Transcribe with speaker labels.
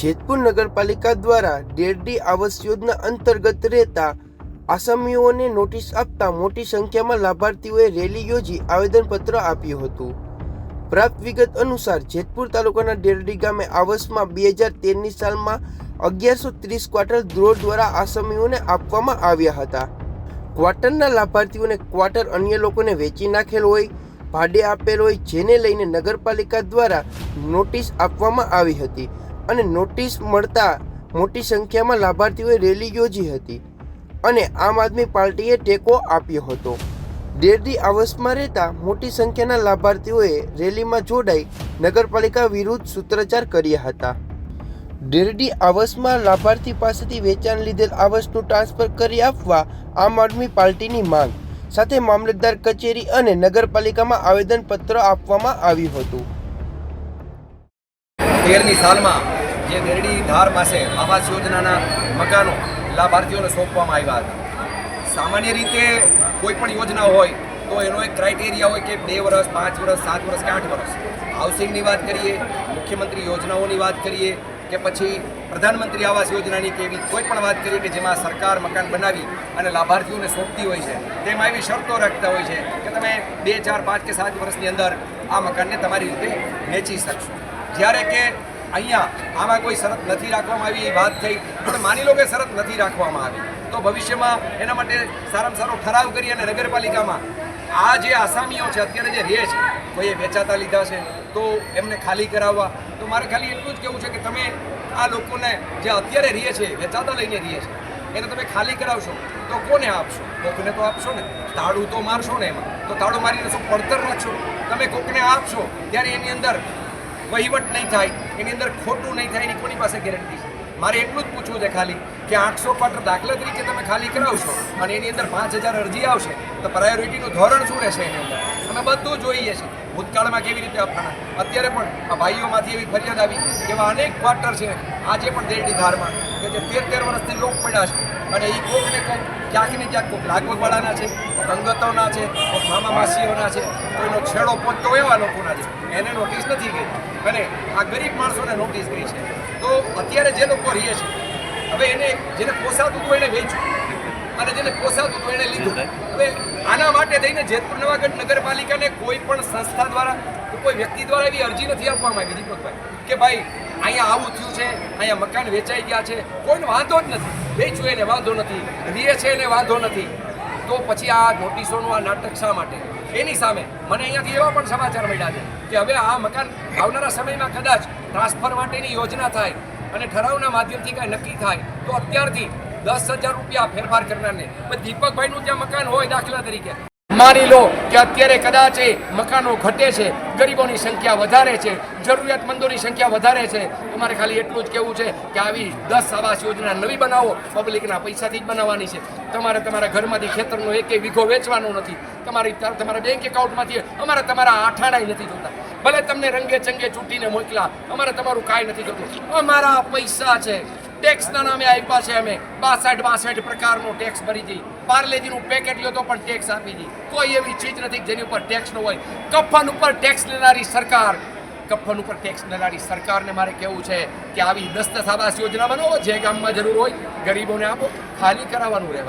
Speaker 1: જેતપુર નગરપાલિકા દ્વારા ડેરડી આવાસ યોજના અંતર્ગત રહેતા આસામીઓને નોટિસ આપતા મોટી સંખ્યામાં લાભાર્થીઓએ રેલી યોજી આવેદનપત્ર આપ્યું હતું. પ્રાપ્ત વિગત અનુસાર જેતપુર તાલુકાના ડેરડી ગામે આવાસમાં બે હજાર તેરની સાલમાં અગિયારસો ત્રીસ ક્વાર્ટર દ્રોહ દ્વારા આસામીઓને આપવામાં આવ્યા હતા. ક્વાર્ટરના લાભાર્થીઓને ક્વાર્ટર અન્ય લોકોને વેચી નાખેલ હોય, ભાડે આપેલ હોય, જેને લઈને નગરપાલિકા દ્વારા નોટિસ આપવામાં આવી હતી. અને નોટિસ મળતા મોટી સંખ્યામાં લાભાર્થીઓએ રેલી યોજી હતી અને આમ આદમી પાર્ટીએ ટેકો આપ્યો હતો. ડેરડી આવાસમાં રહેતા મોટી સંખ્યાના લાભાર્થીઓએ રેલીમાં જોડાઈ નગરપાલિકા વિરુદ્ધ સૂત્રોચ્ચાર કર્યા હતા. ડેરડી આવાસમાં લાભાર્થી પાસેથી વેચાણ લીધેલ આવાસનું ટ્રાન્સફર કરી આપવા આમ આદમી પાર્ટીની માંગ સાથે મામલતદાર કચેરી અને નગરપાલિકામાં આવેદનપત્ર આપવામાં આવ્યું હતું.
Speaker 2: તેરની સાલમાં જે દેરડી ધાર પાસે આવાસ યોજનાના મકાનો લાભાર્થીઓને સોંપવામાં આવ્યા હતા. સામાન્ય રીતે કોઈ પણ યોજના હોય, તો એનો એક ક્રાઇટેરિયા હોય કે બે વર્ષ, પાંચ વર્ષ, સાત વર્ષ કે આઠ વર્ષ. હાઉસિંગની વાત કરીએ, મુખ્યમંત્રી યોજનાઓની વાત કરીએ, કે પછી પ્રધાનમંત્રી આવાસ યોજનાની કે એવી કોઈ પણ વાત કરીએ કે જેમાં સરકાર મકાન બનાવી અને લાભાર્થીઓને સોંપતી હોય છે. તેમાં એવી શરતો રાખતા હોય છે કે તમે બે, ચાર, પાંચ કે સાત વર્ષની અંદર આ મકાનને તમારી રીતે વેચી શકશો. જ્યારે કે અહીંયા આમાં કોઈ શરત નથી રાખવામાં આવી એ વાત થઈ. પણ માની લો કે શરત નથી રાખવામાં આવી, તો ભવિષ્યમાં એના માટે સારામાં સારો ઠરાવ કરી અને નગરપાલિકામાં આ જે આસામીઓ છે, અત્યારે જે રહે છે, કોઈએ વેચાતા લીધા છે, તો એમને ખાલી કરાવવા. તો મારે ખાલી એટલું જ કહેવું છે કે તમે આ લોકોને જે અત્યારે રહે છે, વેચાતા લઈને રહે છે, એને તમે ખાલી કરાવશો, તો કોને આપશો? કોકને તો આપશો ને. તાળું તો મારશો ને એમાં. તો તાળું મારીને શું પડતર રાખશો? તમે કોકને આપશો, ત્યારે એની અંદર વહીવટ નહીં થાય, એની અંદર ખોટું નહીં થાય, એની કોની પાસે ગેરંટી છે? મારે એટલું જ પૂછવું છે ખાલી કે આઠસો ક્વાર્ટર દાખલા તરીકે તમે ખાલી કરાવશો અને એની અંદર પાંચ હજાર અરજી આવશે, તો પ્રાયોરિટીનું ધોરણ શું રહેશે એની અંદર? અમે બધું જોઈએ છે. ભૂતકાળમાં કેવી રીતે આપવાના? અત્યારે પણ આ ભાઈઓમાંથી એવી ફરિયાદ આવી એવા અનેક ક્વાર્ટર છે. આજે પણ દેરડી ધારમાં કે જે તેર તેર વર્ષથી લોક પડ્યા છે. અને એ કોક ને કોક ક્યાંક ને ક્યાંક કોક લાગવગવાળાના છે, રંગતોના છે, કોક મામા માસીઓના છે. કોઈનો છેડો પહોંચતો એવા લોકોના છે. એને નોટિસ નથી ગઈ. અને આ ગરીબ માણસોને નોટિસ ગઈ છે. તો અત્યારે જે લોકો રહીએ છે, હવે એને જેને પોસાતું હતું એને વેચ્યું અને જેને પોસાતું એને લીધું. હવે આના માટે થઈને જેતપુર નવાગઢ નગરપાલિકાને કોઈ પણ સંસ્થા દ્વારા કોઈ વ્યક્તિ દ્વારા એવી અરજી નથી આપવામાં આવી, દીપકભાઈ, કે ભાઈ, અહીંયા આવું થયું છે, અહીંયા મકાન વેચાઈ ગયા છે. કોઈને વાંધો જ નથી. વેચ્યું એને વાંધો નથી, રીએ છે એને વાંધો નથી. તો પછી આ નોટિસોનું આ નાટક શા માટે? એની સામે મને અહીંયાથી એવા પણ સમાચાર મળ્યા છે કે હવે આ મકાન આવનારા સમયમાં કદાચ ટ્રાન્સફર માટેની યોજના થાય અને ઠરાવના માધ્યમથી કાંઈ નક્કી થાય, તો અત્યારથી દસ હજાર રૂપિયા ફેરફાર કરનારને. પણ દીપકભાઈનું ત્યાં મકાન હોય દાખલા તરીકે, માની લો કે અત્યારે કદાચ એ મકાનો ઘટે છે, ગરીબોની સંખ્યા વધારે છે, જરૂરિયાતમંદોની સંખ્યા વધારે છે તમારે ખાલી એટલું જ કહેવું છે કે આવી દસ આવાસ યોજના નવી બનાવો, પબ્લિકના પૈસાથી જ બનાવવાની છે. તમારે તમારા ઘરમાંથી ખેતરનો એક વીઘો વેચવાનો નથી. તમારી તમારા બેંક એકાઉન્ટમાંથી અમારે તમારા આઠાણાય નથી જોતા. ભલે તમને રંગે ચંગે ચૂંટીને મોકલા, અમારે તમારું કાંઈ નથી જોતું. અમારા પૈસા છે. ટેક્સના નામે આપ્યા છે અમે. બાસઠ બાસઠ પ્રકારનો ટેક્સ ભરી દઈ પાર્લેજીનું પેકેટ લ્યો તો પણ ટેક્સ આપી દઈ કોઈ એવી ચીજ નથી જેની ઉપર ટેક્સ ન હોય. કફન ઉપર ટેક્સ લેનારી સરકાર. કફન ઉપર ટેક્સ લેનારી સરકારને મારે કહેવું છે કે આવી દસ્ત આવાસ યોજના બનાવો જે ગામમાં જરૂર હોય, ગરીબોને આપો. ખાલી કરાવવાનું રહેવાય.